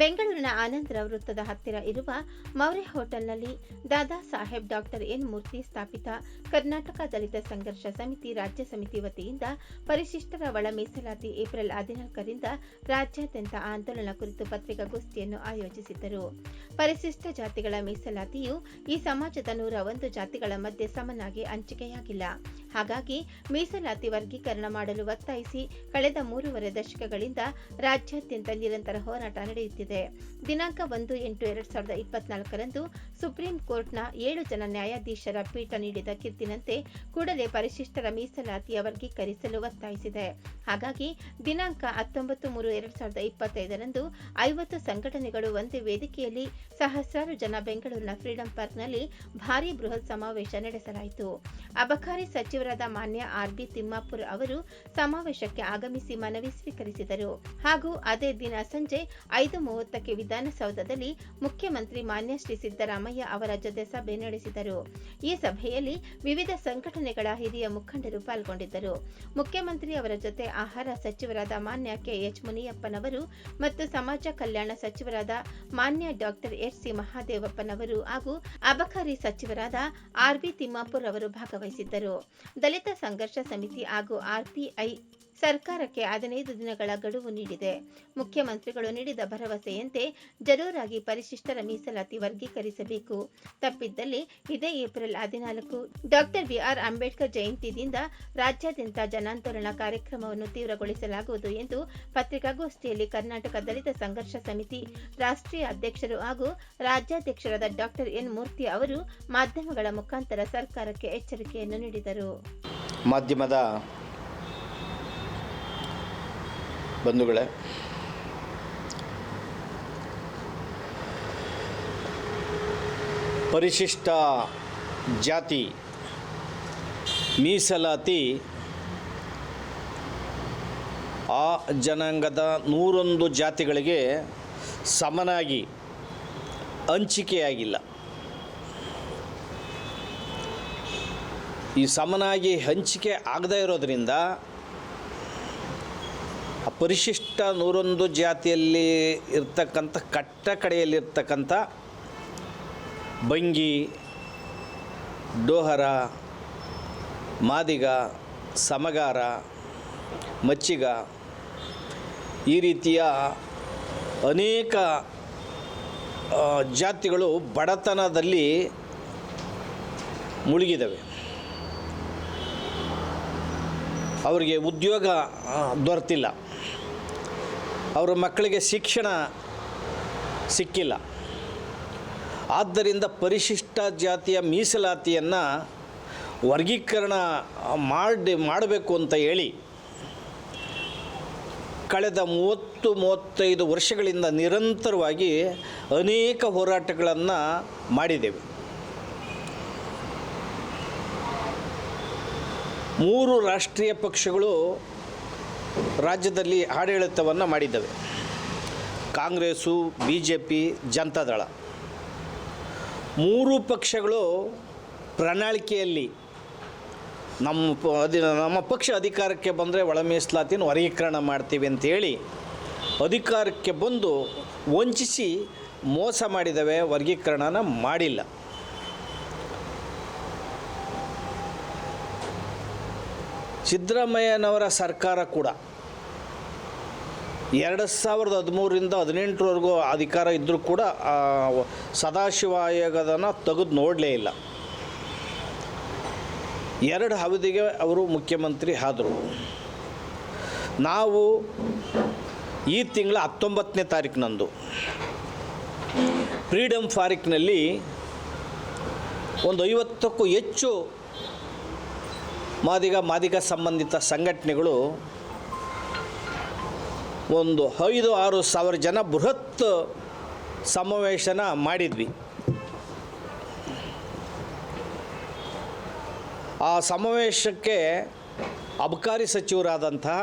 ಬೆಂಗಳೂರಿನ ಆನಂದರ ವೃತ್ತದ ಹತ್ತಿರ ಇರುವ ಮೌರ್ಯ ಹೋಟೆಲ್ನಲ್ಲಿ ದಾದಾ ಸಾಹೇಬ್ ಡಾಕ್ಟರ್ ಎನ್ ಮೂರ್ತಿ ಸ್ಥಾಪಿತ ಕರ್ನಾಟಕ ದಲಿತ ಸಂಘರ್ಷ ಸಮಿತಿ ರಾಜ್ಯ ಸಮಿತಿ ವತಿಯಿಂದ ಪರಿಶಿಷ್ಟರ ಒಳ ಮೀಸಲಾತಿ ಏಪ್ರಿಲ್ ಹದಿನಾಲ್ಕರಿಂದ ರಾಜ್ಯಾದ್ಯಂತ ಆಂದೋಲನ ಕುರಿತು ಪತ್ರಿಕಾಗೋಷ್ಠಿಯನ್ನು ಆಯೋಜಿಸಿದ್ದರು. ಪರಿಶಿಷ್ಟ ಜಾತಿಗಳ ಮೀಸಲಾತಿಯು ಈ ಸಮಾಜದ ನೂರ ಒಂದು ಜಾತಿಗಳ ಮಧ್ಯೆ ಸಮನಾಗಿ ಹಂಚಿಕೆಯಾಗಿಲ್ಲ. ಹಾಗಾಗಿ ಮೀಸಲಾತಿ ವರ್ಗೀಕರಣ ಮಾಡಲು ಒತ್ತಾಯಿಸಿ ಕಳೆದ ಮೂರುವರೆ ದಶಕಗಳಿಂದ ರಾಜ್ಯಾದ್ಯಂತ ನಿರಂತರ ಹೋರಾಟ ನಡೆಯುತ್ತಿದೆ. ದಿನಾಂಕ ಒಂದು ಎಂಟು ಎರಡ್ ಸಾವಿರದ ಇಪ್ಪತ್ನಾಲ್ಕರಂದು ಸುಪ್ರೀಂ ಕೋರ್ಟ್ನ ಏಳು ಜನ ನ್ಯಾಯಾಧೀಶರ ಪೀಠ ನೀಡಿದ ಕಿರ್ತಿನಂತೆ ಕೂಡಲೇ ಪರಿಶಿಷ್ಟರ ಮೀಸಲಾತಿಯ ವರ್ಗೀಕರಿಸಲು ಒತ್ತಾಯಿಸಿದೆ. ಹಾಗಾಗಿ ದಿನಾಂಕ ಹತ್ತೊಂಬತ್ತು ಮೂರು ಎರಡ್ ಸಾವಿರದ ಇಪ್ಪತ್ತೈದರಂದು ಐವತ್ತು ಸಂಘಟನೆಗಳು ಒಂದೇ ವೇದಿಕೆಯಲ್ಲಿ ಸಹಸ್ರಾರು ಜನ ಬೆಂಗಳೂರಿನ ಫ್ರೀಡಂ ಪಾರ್ಕ್ನಲ್ಲಿ ಭಾರೀ ಬೃಹತ್ ಸಮಾವೇಶ ನಡೆಸಲಾಯಿತು. ಅಬಕಾರಿ ಸಚಿವರಾದ ಮಾನ್ಯ ಆರ್ ಬಿ ತಿಮ್ಮಾಪುರ್ ಅವರು ಸಮಾವೇಶಕ್ಕೆ ಆಗಮಿಸಿ ಮನವಿ ಸ್ವೀಕರಿಸಿದರು. ಹಾಗೂ ಅದೇ ದಿನ ಸಂಜೆ ಐದು ಮೂವತ್ತಕ್ಕೆ ವಿಧಾನಸೌಧದಲ್ಲಿ ಮುಖ್ಯಮಂತ್ರಿ ಮಾನ್ಯ ಶ್ರೀ ಸಿದ್ದರಾಮಯ್ಯ ಅವರ ಜೊತೆ ಸಭೆ ನಡೆಸಿದರು. ಈ ಸಭೆಯಲ್ಲಿ ವಿವಿಧ ಸಂಘಟನೆಗಳ ಹಿರಿಯ ಮುಖಂಡರು ಪಾಲ್ಗೊಂಡಿದ್ದರು. ಮುಖ್ಯಮಂತ್ರಿ ಅವರ ಜೊತೆ ಆಹಾರ ಸಚಿವರಾದ ಮಾನ್ಯ ಕೆಎಚ್ ಮುನಿಯಪ್ಪನವರು ಮತ್ತು ಸಮಾಜ ಕಲ್ಯಾಣ ಸಚಿವರಾದ ಮಾನ್ಯ ಡಾಕ್ಟರ್ ಎಚ್ ಸಿ ಮಹಾದೇವಪ್ಪನವರು ಹಾಗೂ ಅಬಕಾರಿ ಸಚಿವರಾದ ಆರ್ ಬಿ ತಿಮ್ಮಾಪುರ್ ಅವರು ಭಾಗವಹಿಸಿದ್ದರು. ದಲಿತ ಸಂಘರ್ಷ ಸಮಿತಿ ಹಾಗೂ ಆರ್ಪಿಐ ಸರ್ಕಾರಕ್ಕೆ ಹದಿನೈದು ದಿನಗಳ ಗಡುವು ನೀಡಿದೆ. ಮುಖ್ಯಮಂತ್ರಿಗಳು ನೀಡಿದ ಭರವಸೆಯಂತೆ ಜರೂರಾಗಿ ಪರಿಶಿಷ್ಟರ ಮೀಸಲಾತಿ ವರ್ಗೀಕರಿಸಬೇಕು. ತಪ್ಪಿದ್ದಲ್ಲಿ ಇದೇ ಏಪ್ರಿಲ್ ಹದಿನಾಲ್ಕು, ಡಾಕ್ಟರ್ ಬಿಆರ್ ಅಂಬೇಡ್ಕರ್ ಜಯಂತಿದಿಂದ ರಾಜ್ಯಾದ್ಯಂತ ಜನಾಂದೋಲನ ಕಾರ್ಯಕ್ರಮವನ್ನು ತೀವ್ರಗೊಳಿಸಲಾಗುವುದು ಎಂದು ಪತ್ರಿಕಾಗೋಷ್ಠಿಯಲ್ಲಿ ಕರ್ನಾಟಕ ದಲಿತ ಸಂಘರ್ಷ ಸಮಿತಿ ರಾಷ್ಟ್ರೀಯ ಅಧ್ಯಕ್ಷರು ಹಾಗೂ ರಾಜ್ಯಾಧ್ಯಕ್ಷರಾದ ಡಾಕ್ಟರ್ ಎನ್ ಮೂರ್ತಿ ಅವರು ಮಾಧ್ಯಮಗಳ ಮುಖಾಂತರ ಸರ್ಕಾರಕ್ಕೆ ಎಚ್ಚರಿಕೆಯನ್ನು ನೀಡಿದರು. ಮಾಧ್ಯಮದ ಬಂಧುಗಳೇ, ಪರಿಶಿಷ್ಟ ಜಾತಿ, ಮೀಸಲಾತಿ, ಆ ಜನಾಂಗದ ನೂರೊಂದು ಜಾತಿಗಳಿಗೆ ಸಮನಾಗಿ ಹಂಚಿಕೆಯಾಗಿಲ್ಲ. ಈ ಸಮನಾಗಿ ಹಂಚಿಕೆ ಆಗದೇ ಇರೋದ್ರಿಂದ ಪರಿಶಿಷ್ಟ ನೂರೊಂದು ಜಾತಿಯಲ್ಲಿ ಇರ್ತಕ್ಕಂಥ, ಕಟ್ಟ ಕಡೆಯಲ್ಲಿರ್ತಕ್ಕಂಥ ಬಂಗಿ ಡೋಹರ, ಮಾದಿಗ, ಸಮಗಾರ, ಮಚ್ಚಿಗ ಈ ರೀತಿಯ ಅನೇಕ ಜಾತಿಗಳು ಬಡತನದಲ್ಲಿ ಮುಳುಗಿದವೆ. ಅವರಿಗೆ ಉದ್ಯೋಗ ದೊರೆತಿಲ್ಲ. ಅವರ ಮಕ್ಕಳಿಗೆ ಶಿಕ್ಷಣ ಸಿಕ್ಕಿಲ್ಲ. ಆದ್ದರಿಂದ ಪರಿಶಿಷ್ಟ ಜಾತಿಯ ಮೀಸಲಾತಿಯನ್ನು ವರ್ಗೀಕರಣ ಮಾಡಿ ಮಾಡಬೇಕು ಅಂತ ಹೇಳಿ ಕಳೆದ ಮೂವತ್ತು, ಮೂವತ್ತೈದು ವರ್ಷಗಳಿಂದ ನಿರಂತರವಾಗಿ ಅನೇಕ ಹೋರಾಟಗಳನ್ನು ಮಾಡಿದ್ದೇವೆ. ಮೂರು ರಾಷ್ಟ್ರೀಯ ಪಕ್ಷಗಳು ರಾಜ್ಯದಲ್ಲಿ ಆಡಳಿತವನ್ನು ಮಾಡಿದ್ದಾವೆ. Congress B J P Janata Dal. ಮೂರು ಪಕ್ಷಗಳು ಪ್ರಣಾಳಿಕೆಯಲ್ಲಿ ನಮ್ಮ ನಮ್ಮ ಪಕ್ಷ ಅಧಿಕಾರಕ್ಕೆ ಬಂದರೆ ಒಳ ಮೀಸಲಾತಿನ ವರ್ಗೀಕರಣ ಮಾಡ್ತೀವಿ ಅಂತೇಳಿ ಅಧಿಕಾರಕ್ಕೆ ಬಂದು ವಂಚಿಸಿ ಮೋಸ ಮಾಡಿದವೆ, ವರ್ಗೀಕರಣನ ಮಾಡಿಲ್ಲ. ಸಿದ್ದರಾಮಯ್ಯನವರ ಸರ್ಕಾರ ಕೂಡ ಎರಡು ಸಾವಿರದ ಹದಿಮೂರರಿಂದ ಹದಿನೆಂಟರವರೆಗೂ ಅಧಿಕಾರ ಇದ್ದರೂ ಕೂಡ ಸದಾಶಿವ ಆಯೋಗದನ್ನು ತೆಗೆದು ನೋಡಲೇ ಇಲ್ಲ. ಎರಡು ಅವಧಿಗೆ ಅವರು ಮುಖ್ಯಮಂತ್ರಿ ಆದರು. ನಾವು ಈ ತಿಂಗಳ ಹತ್ತೊಂಬತ್ತನೇ ತಾರೀಕಿನಂದು ಫ್ರೀಡಮ್ ಫಾರಿಕ್ನಲ್ಲಿ ಒಂದು ಐವತ್ತಕ್ಕೂ ಹೆಚ್ಚು ಮಾದಿಗ ಮಾದಿಗ ಸಂಬಂಧಿತ ಸಂಘಟನೆಗಳು ಒಂದು ಐದು ಆರು ಸಾವಿರ ಜನ ಬೃಹತ್ ಸಮಾವೇಶನ ಮಾಡಿದ್ವಿ. ಆ ಸಮಾವೇಶಕ್ಕೆ ಅಬಕಾರಿ ಸಚಿವರಾದಂತಹ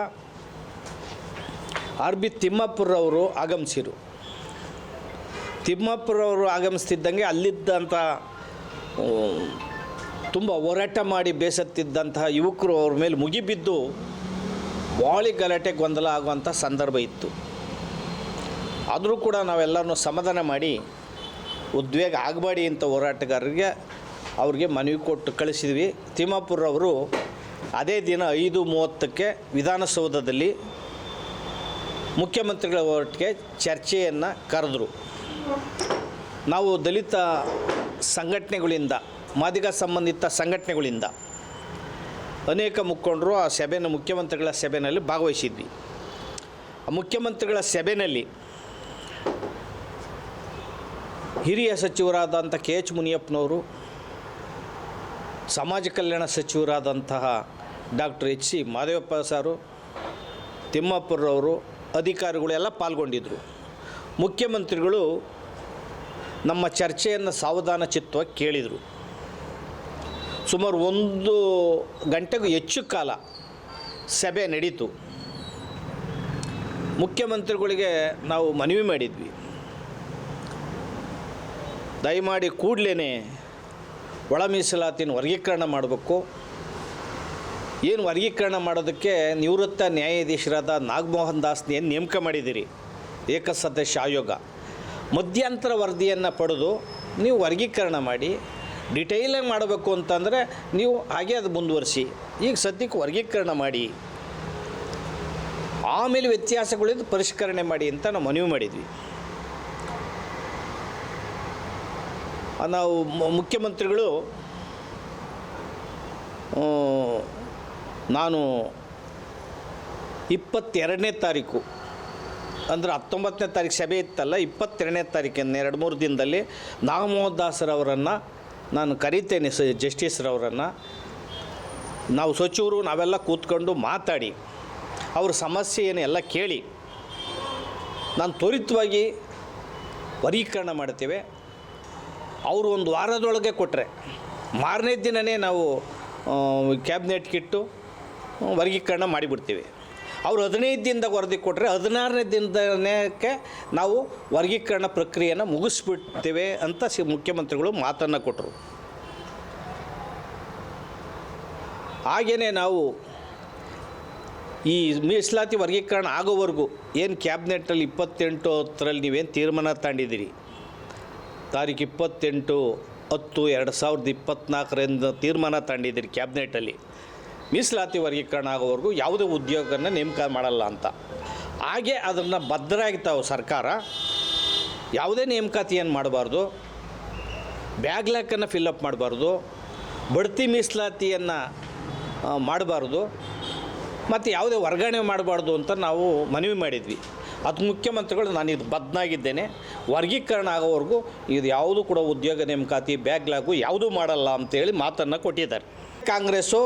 ಆರ್ ಬಿ ತಿಮ್ಮಪ್ಪರವರು ಆಗಮಿಸಿರು. ತಿಮ್ಮಪ್ಪರವರು ಆಗಮಿಸ್ತಿದ್ದಂಗೆ ಅಲ್ಲಿದ್ದಂಥ ತುಂಬ ಹೋರಾಟ ಮಾಡಿ ಬೇಸತ್ತಿದ್ದಂತಹ ಯುವಕರು ಅವ್ರ ಮೇಲೆ ಮುಗಿಬಿದ್ದು ಬಾಳಿ ಗಲಾಟೆ ಗೊಂದಲ ಆಗುವಂಥ ಸಂದರ್ಭ ಇತ್ತು. ಆದರೂ ಕೂಡ ನಾವೆಲ್ಲರನ್ನೂ ಸಮಾಧಾನ ಮಾಡಿ ಉದ್ವೇಗ ಆಗಬೇಡಿ ಅಂತ ಹೋರಾಟಗಾರರಿಗೆ ಅವ್ರಿಗೆ ಮನವಿ ಕೊಟ್ಟು ಕಳಿಸಿದ್ವಿ. ತಿಮ್ಮಾಪುರವರು ಅದೇ ದಿನ ಐದು ಮೂವತ್ತಕ್ಕೆ ವಿಧಾನಸೌಧದಲ್ಲಿ ಮುಖ್ಯಮಂತ್ರಿಗಳ ಒಟ್ಟಿಗೆ ಚರ್ಚೆಯನ್ನು ಕರೆದ್ರು. ನಾವು ದಲಿತ ಸಂಘಟನೆಗಳಿಂದ ಮಾದಿಗ ಸಂಬಂಧಿತ ಸಂಘಟನೆಗಳಿಂದ ಅನೇಕ ಮುಖಂಡರು ಆ ಸಭೆನ ಮುಖ್ಯಮಂತ್ರಿಗಳ ಸಭೆಯಲ್ಲಿ ಭಾಗವಹಿಸಿದ್ವಿ. ಆ ಮುಖ್ಯಮಂತ್ರಿಗಳ ಸಭೆಯಲ್ಲಿ ಹಿರಿಯ ಸಚಿವರಾದಂಥ ಕೆ ಎಚ್ ಮುನಿಯಪ್ಪನವರು, ಸಮಾಜ ಕಲ್ಯಾಣ ಸಚಿವರಾದಂತಹ doctor H C Madevappa sir ತಿಮ್ಮಪ್ಪರವರು ಅಧಿಕಾರಿಗಳೆಲ್ಲ ಪಾಲ್ಗೊಂಡಿದ್ದರು. ಮುಖ್ಯಮಂತ್ರಿಗಳು ನಮ್ಮ ಚರ್ಚೆಯನ್ನು ಸಾವಧಾನ ಚಿತ್ತವಾಗಿ ಕೇಳಿದರು. ಸುಮಾರು ಒಂದು ಗಂಟೆಗೂ ಹೆಚ್ಚು ಕಾಲ ಸಭೆ ನಡೀತು. ಮುಖ್ಯಮಂತ್ರಿಗಳಿಗೆ ನಾವು ಮನವಿ ಮಾಡಿದ್ವಿ. ದಯಮಾಡಿ ಕೂಡಲೇ ಒಳ ಮೀಸಲಾತಿನ ವರ್ಗೀಕರಣ ಮಾಡಬೇಕು. ಏನು ವರ್ಗೀಕರಣ ಮಾಡೋದಕ್ಕೆ ನಿವೃತ್ತ ನ್ಯಾಯಾಧೀಶರಾದ ನಾಗಮೋಹನ್ ದಾಸ್ನ ಏನು ನೇಮಕ ಮಾಡಿದ್ದೀರಿ? ಏಕಸದಸ್ಯ ಆಯೋಗ. ಮಧ್ಯಂತರ ವರದಿಯನ್ನು ಪಡೆದು ನೀವು ವರ್ಗೀಕರಣ ಮಾಡಿ ಡಿಟೈಲಾಗಿ ಮಾಡಬೇಕು ಅಂತಂದರೆ ನೀವು ಹಾಗೆ ಅದು ಮುಂದುವರಿಸಿ. ಈಗ ಸದ್ಯಕ್ಕೆ ವರ್ಗೀಕರಣ ಮಾಡಿ. ಆಮೇಲೆ ವ್ಯತ್ಯಾಸಗಳಿದ್ದು ಪರಿಷ್ಕರಣೆ ಮಾಡಿ ಅಂತ ನಾವು ಮನವಿ ಮಾಡಿದ್ವಿ. ನಾವು ಮುಖ್ಯಮಂತ್ರಿಗಳು ನಾನು ಇಪ್ಪತ್ತೆರಡನೇ ತಾರೀಕು, ಅಂದ್ರೆ ಹತ್ತೊಂಬತ್ತನೇ ತಾರೀಕು ಸಭೆ ಇತ್ತಲ್ಲ, ಇಪ್ಪತ್ತೆರಡನೇ ತಾರೀಕಿನ ಎರಡು ಮೂರು ದಿನದಲ್ಲಿ ನಾಗಮೋಹನ್ ದಾಸರವರನ್ನು ನಾನು ಕರೀತೇನೆ ಸ ಜಸ್ಟಿಸ್ರವರನ್ನು ನಾವು ಸಚಿವರು ನಾವೆಲ್ಲ ಕೂತ್ಕೊಂಡು ಮಾತಾಡಿ, ಅವ್ರ ಸಮಸ್ಯೆ ಏನು ಎಲ್ಲ ಕೇಳಿ, ನಾನು ತ್ವರಿತವಾಗಿ ವರೀಕರಣ ಮಾಡ್ತೇವೆ. ಅವರು ಒಂದು ವಾರದೊಳಗೆ ಕೊಟ್ಟರೆ ಮಾರನೇ ದಿನವೇ ನಾವು ಕ್ಯಾಬಿನೆಟ್ಗಿಟ್ಟು ವರ್ಗೀಕರಣ ಮಾಡಿಬಿಡ್ತೀವಿ. ಅವರು ಹದಿನೈದು ದಿನದಾಗ ವರದಿ ಕೊಟ್ಟರೆ ಹದಿನಾರನೇ ದಿನದಕ್ಕೆ ನಾವು ವರ್ಗೀಕರಣ ಪ್ರಕ್ರಿಯೆಯನ್ನು ಮುಗಿಸ್ಬಿಡ್ತೇವೆ ಅಂತ ಸಿ ಮುಖ್ಯಮಂತ್ರಿಗಳು ಮಾತನ್ನು ಕೊಟ್ಟರು ಹಾಗೆಯೇ ನಾವು ಈ ಮೀಸಲಾತಿ ವರ್ಗೀಕರಣ ಆಗೋವರೆಗೂ ಏನು ಕ್ಯಾಬಿನೆಟ್ಟಲ್ಲಿ ಇಪ್ಪತ್ತೆಂಟು ಹತ್ತರಲ್ಲಿ ನೀವೇನು ತೀರ್ಮಾನ ತಗೊಂಡಿದ್ದೀರಿ? ತಾರೀಕು ಇಪ್ಪತ್ತೆಂಟು ಹತ್ತು ಎರಡು ಸಾವಿರದ ಇಪ್ಪತ್ತ್ನಾಲ್ಕರಿಂದ ತೀರ್ಮಾನ ತಗೊಂಡಿದ್ದೀರಿ ಕ್ಯಾಬಿನೆಟಲ್ಲಿ. ಮೀಸಲಾತಿ ವರ್ಗೀಕರಣ ಆಗೋವರೆಗೂ ಯಾವುದೇ ಉದ್ಯೋಗನ ನೇಮಕ ಮಾಡಲ್ಲ ಅಂತ. ಹಾಗೆ ಅದನ್ನು ಭದ್ರಾಗಿ ತಾವು ಸರ್ಕಾರ. ಯಾವುದೇ ನೇಮಕಾತಿಯನ್ನು ಮಾಡಬಾರ್ದು. ಫಿಲ್ ಅಪ್ ಮಾಡಬಾರ್ದು. ಬಡ್ತಿ ಮೀಸಲಾತಿಯನ್ನು ಮಾಡಬಾರ್ದು. ಮತ್ತು ಯಾವುದೇ ವರ್ಗಾವಣೆ ಮಾಡಬಾರ್ದು ಅಂತ ನಾವು ಮನವಿ ಮಾಡಿದ್ವಿ. ಅದು ಮುಖ್ಯಮಂತ್ರಿಗಳು, ನಾನು ಇದು ಬದ್ನಾಗಿದ್ದೇನೆ. ವರ್ಗೀಕರಣ ಆಗೋವರೆಗೂ ಇದು ಯಾವುದು ಕೂಡ ಉದ್ಯೋಗ ನೇಮಕಾತಿ, ಬ್ಯಾಗ್ಲಾಗು ಯಾವುದೂ ಮಾಡಲ್ಲ ಅಂತೇಳಿ ಮಾತನ್ನು ಕೊಟ್ಟಿದ್ದಾರೆ. ಕಾಂಗ್ರೆಸ್ಸು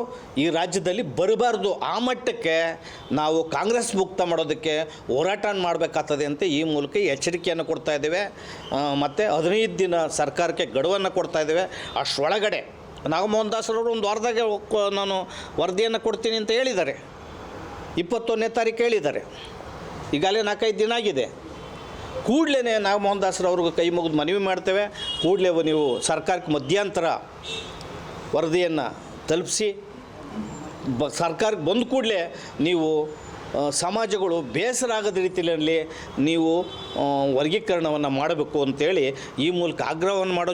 ಈ ರಾಜ್ಯದಲ್ಲಿ ಬರಬಾರ್ದು. ಆ ಮಟ್ಟಕ್ಕೆ ನಾವು ಕಾಂಗ್ರೆಸ್ ಮುಕ್ತ ಮಾಡೋದಕ್ಕೆ ಹೋರಾಟ ಮಾಡಬೇಕಾಗ್ತದೆ ಅಂತ ಈ ಮೂಲಕ ಎಚ್ಚರಿಕೆಯನ್ನು ಕೊಡ್ತಾ ಇದ್ದೇವೆ. ಮತ್ತು ಹದಿನೈದು ದಿನ ಸರ್ಕಾರಕ್ಕೆ ಗಡುವನ್ನು ಕೊಡ್ತಾ ಇದ್ದೇವೆ. ಅಷ್ಟರೊಳಗಡೆ ನಾಗಮೋಹನ್ ದಾಸರವರು ಒಂದು ವಾರದಾಗೆ ನಾನು ವರದಿಯನ್ನು ಕೊಡ್ತೀನಿ ಅಂತ ಹೇಳಿದ್ದಾರೆ. ಇಪ್ಪತ್ತೊಂದನೇ ತಾರೀಕು ಹೇಳಿದ್ದಾರೆ. ಈಗಾಗಲೇ ನಾಲ್ಕೈದು ದಿನ ಆಗಿದೆ. ಕೂಡಲೇ ನಾಗಮೋಹನ್ ದಾಸರವ್ರಿಗೆ ಕೈ ಮುಗಿದು ಮನವಿ ಮಾಡ್ತೇವೆ. ಕೂಡಲೇ ನೀವು ಸರ್ಕಾರಕ್ಕೆ ಮಧ್ಯಂತರ ವರದಿಯನ್ನು ತಲುಪಿಸಿ, ಬ ಸರ್ಕಾರಕ್ಕೆ ಬಂದ ಕೂಡಲೇ ನೀವು ಸಮಾಜಗಳು ಬೇಸರ ಆಗದ ರೀತಿಯಲ್ಲಿ ನೀವು ವರ್ಗೀಕರಣವನ್ನು ಮಾಡಬೇಕು ಅಂತೇಳಿ ಈ ಮೂಲಕ ಆಗ್ರಹವನ್ನು ಮಾಡೋ